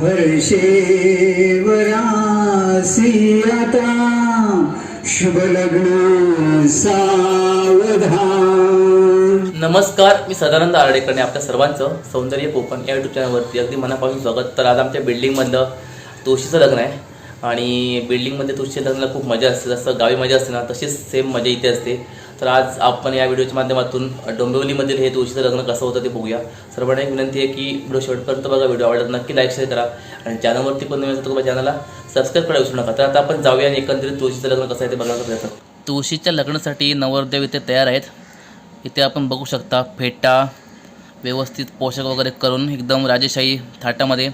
हर्षेवरासियता शुभलग्न शुभ लग्न सावधान। नमस्कार मी सदानंद आर्डेकरने आपल्या सर्वांचं सौंदर्य कोकण या युट्यूब चॅनलवरती अगदी मनापासून स्वागत. तर आज आमच्या बिल्डिंगमधलं तुळशीचं लग्न आहे आणि बिल्डिंगमध्ये तुळशीच्या लग्नाला खूप मजा असते. जसं गावी मजा असते ना तशीच सेम मजा इथे असते. तर आज आपण या व्हिडिओच्या माध्यमातून डोंबिवलीमधील हे तुळशीचं लग्न कसं होतं ते बघूया. सर्वांना एक विनंती आहे की व्हिडिओ शेवटपर्यंत बघा व्हिडिओ आवडला नक्की लाईक शेअर करा. आणि चॅनलवरती पण नवीन तुम्हाला चॅनलला सबस्क्राईब करायला विसरू नका. तर आता आपण जाऊया आणि एकंदरीत तुळशीचं लग्न कसं आहे ते बघायचा प्रयत्न तुळशीच्या लग्नासाठी नवरदेव इथे तयार आहेत. इथे आपण बघू शकता फेटा व्यवस्थित पोषक वगैरे करून एकदम राजेशाही थाटामध्ये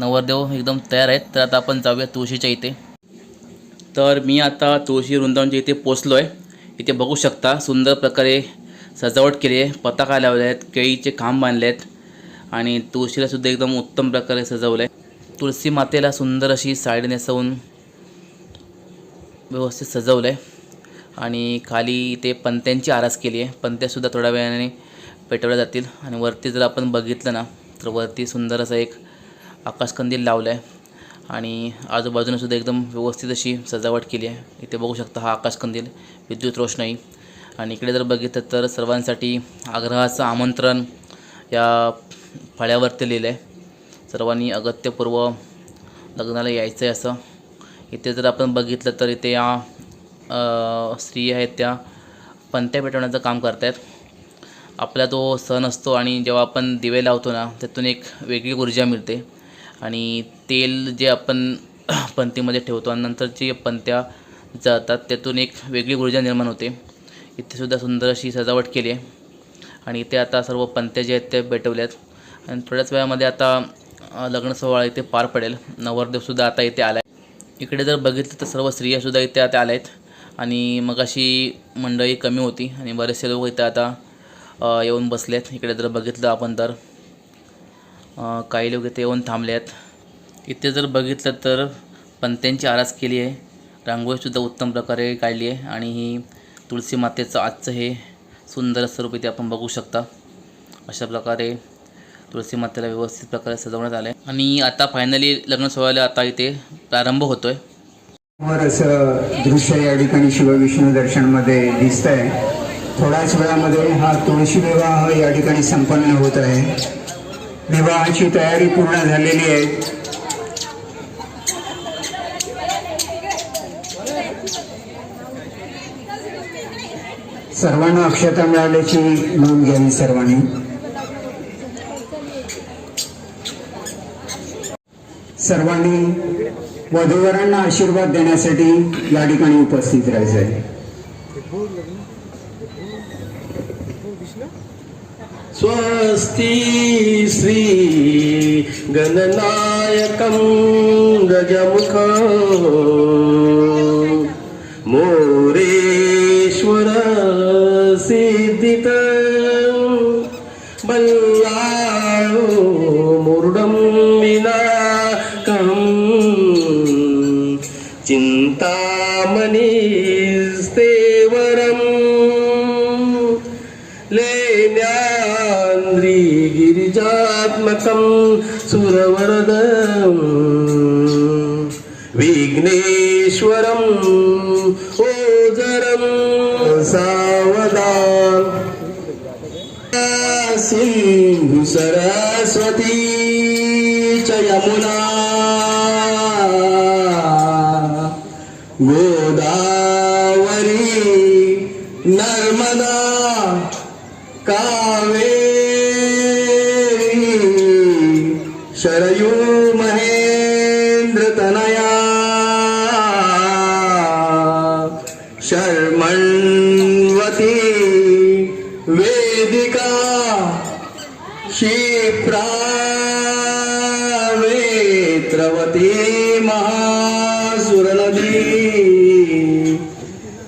नवरदेव एकदम तयार आहेत. तर आता आपण जाऊया तुळशीच्या इथे. तर मी आता तुळशी वृंदावनच्या इथे पोचलो आहे इथे बघू शकता सुंदर प्रकारे सजावट केली आहे. पताका लावले आहेत केळीचे खांब बांधले आहेत आणि तुळशीलासुद्धा एकदम उत्तम प्रकारे सजवलं आहे तुळशी मातेला सुंदर अशी साडी नेसवून व्यवस्थित सजवलं आहे आणि खाली इथे पंत्यांची आरास केली आहे. पंत्यासुद्धा थोड्या वेळाने पेटवल्या जातील. आणि वरती जर आपण बघितलं ना तर वरती सुंदर असं एक आकाशकंदील लावलं आहे आणि आजूबाजूने सुद्धा एकदम व्यवस्थित अशी सजावट केली आहे. इथे बघू शकता हा आकाशकंदील विद्युत रोषणाई. आणि इकडे जर बघितलं तर सर्वांसाठी आग्रहाचं आमंत्रण या फळ्यावरती लिहिलं आहे सर्वांनी अगत्यपूर्व लग्नाला यायचं आहे असं. इथे जर आपण बघितलं तर इथे या स्त्री आहेत त्या पंत्या पेटवण्याचं काम करत आहेत आपला तो सण असतो आणि जेव्हा आपण दिवे लावतो ना त्यातून एक वेगळी ऊर्जा मिळते. आणि तेल जे आपण पंतीमध्ये ठेवतो आणि नंतर जे पंत्या जातात त्यातून एक वेगळी ऊर्जा निर्माण होते. इथे सुद्धा सुंदर अशी सजावट केली आहे. आणि इथे आता सर्व पंत्या जे आहेत ते पेटवल्यात. आणि थोड्याच वेळामध्ये आता लग्न सोहळा इथे पार पडेल. नवरदेवसुद्धा आता इथे आला आहे इकडे जर बघितलं तर सर्व स्त्रियासुद्धा इथे आता आल्या आहेत आणि मग अशी मंडळी कमी होती आणि बरेचसे लोक इथे आता येऊन बसले आहेत इकडे जर बघितलं आपण तर. काही लोक इथे येऊन थांबले आहेत इथे जर बघितलं तर पंत्यांची आरास केली आहे. रांगोळीसुद्धा उत्तम प्रकारे काढली आहे आणि ही तुळशी मातेचं आजचं हे सुंदर स्वरूप इथे आपण बघू शकता. अशा प्रकारे तुळशी मातेला व्यवस्थित प्रकारे सजवण्यात आलं आहे आणि आता फायनली लग्न सोहळ्याला आता इथे प्रारंभ होतो आहे असं दृश्य या ठिकाणी शिवविष्णू दर्शनमध्ये दिसत आहे थोड्याच वेळामध्ये हा तुळशी विवाह या ठिकाणी संपन्न होत आहे. विवाहाची तयारी पूर्ण झालेली आहे. सर्वांना अक्षता मिळाल्याची नोंद घ्यावी सर्वांनी. सर्वांनी वधूवरांना आशीर्वाद देण्यासाठी या ठिकाणी उपस्थित राहायचं आहे स्वस्ति श्री गणनायकं गजमुख। मोरेश्वर सिद्धित। बल्लाळो मुरुडं विनाकम्। चिन्तामणिस्तेवरम् गिरिजात्मकं सुरवरदं विघ्नेश्वरं ओजरं सावधान सिन्धु सरस्वती च यमुना गोदावरी नर्मदा कावे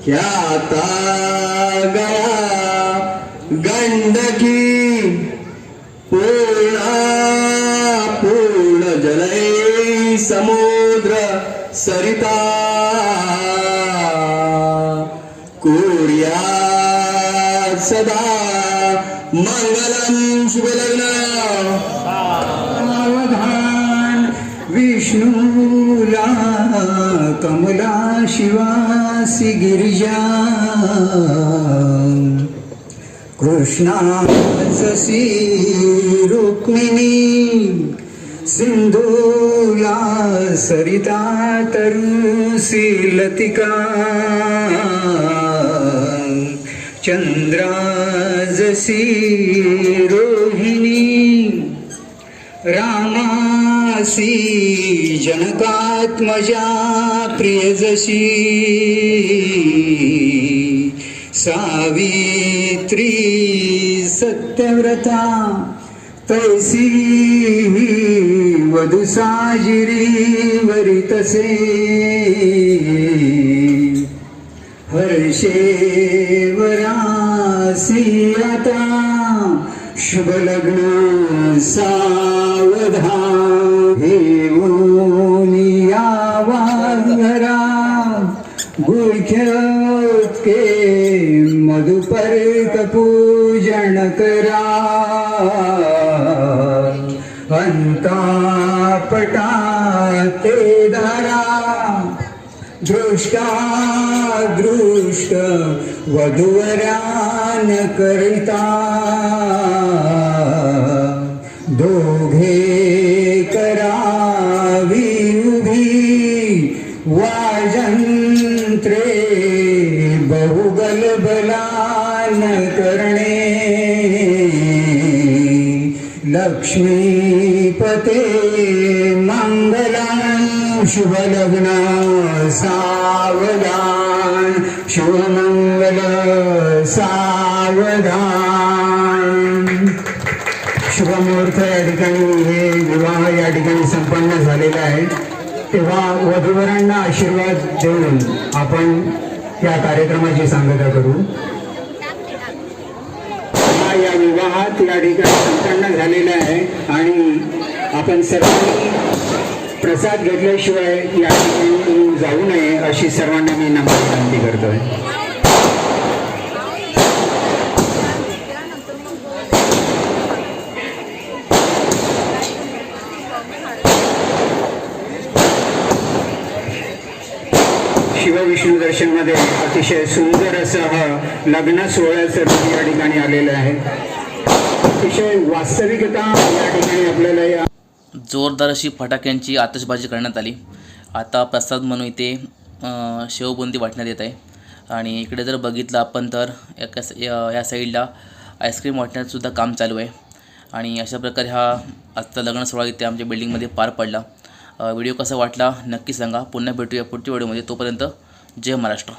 ख्याता गया गंडकी पूर्णा पूर्ण जलय समुद्र सरिता कुर्या सदा मंगलम शुभलग्न। कमला शिवासी गिरिजा कृष्णा रुक्मिणी सिंधूला सरिता तरुसी लतिका चन्द्राजसी जशी रामा रामासी जनकात्मजा प्रिय जशी सावित्री सत्यव्रता तैसी वधुसाजिरी वरितसे. हर्षेवरासी शुभलग्न सावधान. गुळख्योत्के मधुपर्क पूजन करा। अंतापटा ते धरा। दृष्टा दृष्ट करिता बहुगल बलान करणे. लक्ष्मीपते मंगलां शुभलग्न सावधान. शुभमंगल सावधान. शुभमुहूर्त या ठिकाणी हे विवाह या ठिकाणी संपन्न झालेला आहे तेव्हा वधूवरांना आशीर्वाद देऊन आपण या कार्यक्रमाची सांगता करू हा या विवाहात या ठिकाणी संपन्न झालेला आहे आणि आपण सर्वांनी प्रसाद घेतल्याशिवाय या ठिकाणी जाऊ नये अशी सर्वांना मी नम्र विनंती करतोय. अतिशय सुंदर असं हा लग्न सोहळ्याचं रूप या ठिकाणी आलेलं आहे. अतिशय वास्तविकता या ठिकाणी आपल्याला या जोरदार अशी फटाक्यांची आतषबाजी करण्यात आली. आता प्रसाद म्हणून इथे शेवबुंदी वाटण्यात येत आहे. आणि इकडे जर बघितलं आपण तर एका या साईडला आईस्क्रीम वाटण्याचंसुद्धा काम चालू आहे. आणि अशा प्रकारे हा आजचा लग्न सोहळा इथे आमच्या बिल्डिंगमध्ये पार पडला. व्हिडिओ कसा वाटला नक्की सांगा. पुन्हा भेटूया पुढच्या व्हिडिओमध्ये. तोपर्यंत जय महाराष्ट्र.